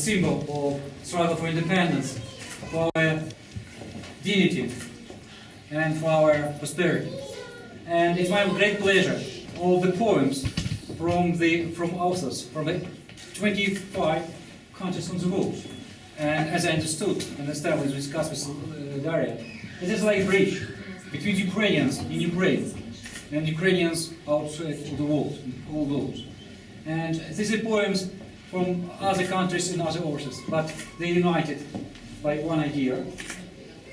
symbol of struggle for independence, for our dignity, and for our prosperity. And it's my great pleasure all the poems from the from authors from the 25 countries on the world. And as I understood and established with uh, Daria, it is like a bridge between Ukrainians in Ukraine and Ukrainians outside of the world, all world. And these are poems from other countries and other authors, but they're united by one idea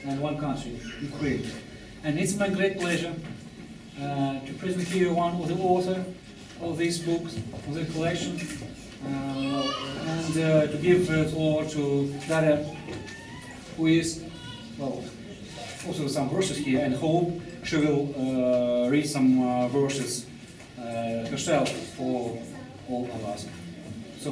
and one country, Ukraine. And it's my great pleasure uh, to present here one of the author of these books, of the collection, uh, and uh, to give the floor to Daria, who is, well, also some verses here, and hope she will uh, read some uh, verses uh, herself for all of us. So,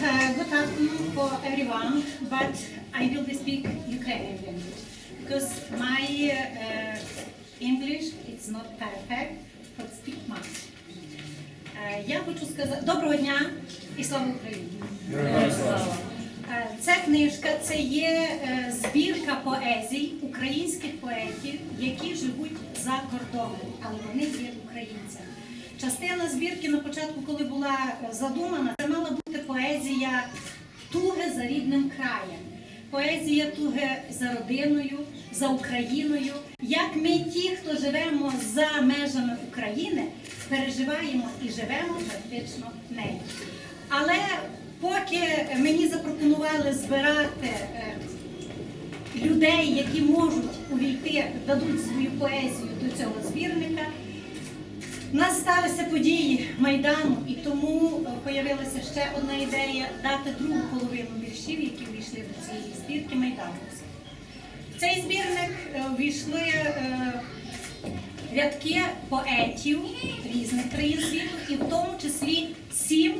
Uh, good afternoon for everyone, but I will speak Ukrainian language because my uh, uh, English it's not perfect, but speak much. Е, Я хочу сказати доброго дня і слава Україні. Е, Ця книжка це є е, збірка поезій українських поетів, які живуть за кордоном, але вони є українцями. Частина збірки на початку, коли була е, задумана, це мала бути поезія туги за рідним краєм, поезія туги за родиною, за Україною. Як ми, ті, хто живемо за межами України, переживаємо і живемо практично нею. Але поки мені запропонували збирати е, людей, які можуть увійти, дадуть свою поезію до цього збірника, у нас сталися події Майдану, і тому е, появилася ще одна ідея дати другу половину віршів, які війшли до цієї збірки Майдановських. В цей збірник е, війшли е, рядки поетів різних країн світу, і в тому числі сім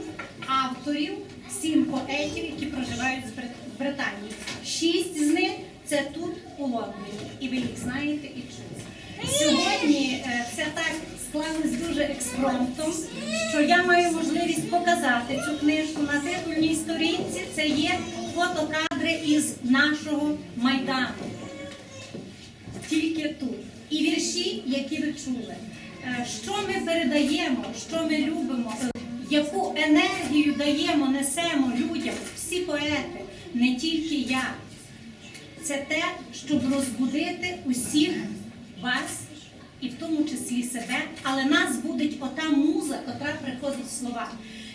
авторів, сім поетів, які проживають в Британії. Шість з них це тут у Лондоні, і ви їх знаєте і чуєте. Сьогодні е, це так склалось дуже експромтом, що я маю можливість показати цю книжку на титульній сторінці. Це є фотокадри із нашого майдану тільки тут. І вірші, які ви чули. Е, Що ми передаємо, що ми любимо, яку енергію даємо, несемо людям, всі поети, не тільки я. Це те, щоб розбудити усіх вас, і в тому числі себе, але нас будить ота муза, котра приходить в слова.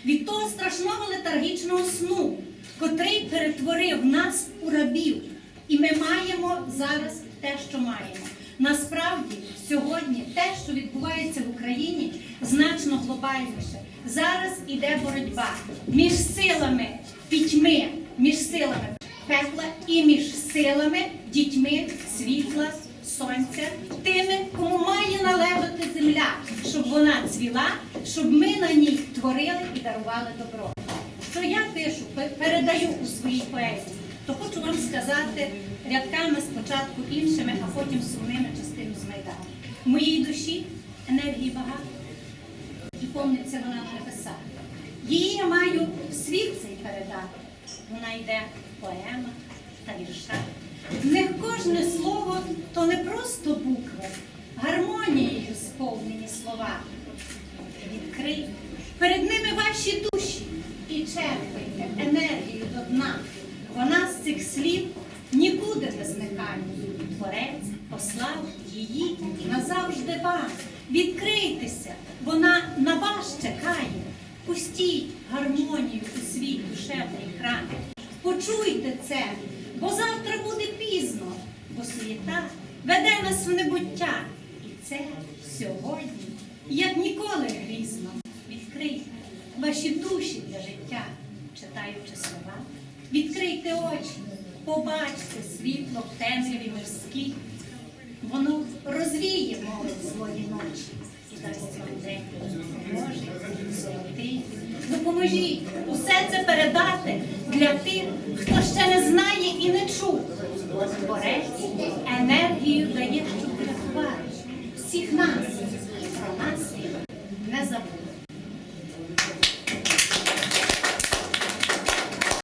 Від того страшного летаргічного сну, котрий перетворив нас у рабів. І ми маємо зараз те, що маємо. Насправді, сьогодні те, що відбувається в Україні, значно глобальніше. Зараз іде боротьба між силами пітьми, між силами пекла і між силами, дітьми, світла, сонця, тими, кому має належати земля, щоб вона цвіла, щоб ми на ній творили і дарували добро. Що я пишу, передаю у своїй поезії, то хочу вам сказати рядками спочатку іншими, а потім сумними частину з Майдану. Моїй душі енергії багато, і помниться вона в небесах. Її я маю світ цей передати. Вона йде в поемах та віршах. В них кожне слово то не просто букви, гармонією сповнені слова. Відкрий перед ними ваші душі і черпайте енергію до дна. Вона з цих слів нікуди не зникає. Творець послав її назавжди вам. Відкрийтеся, вона на вас чекає. Пустіть гармонію у свій душевний храм. Почуйте це, бо завтра буде пізно, бо суєта веде нас в небуття. І це сьогодні, як ніколи грізно, відкрийте ваші душі для життя, читаючи слова, відкрийте очі, побачте світло в темряві морські. Воно розвіє молодь злої ночі і дасть вам день Божий, золотий. Допоможіть усе це передати для тих, хто ще не знає і не чув. And then you begin to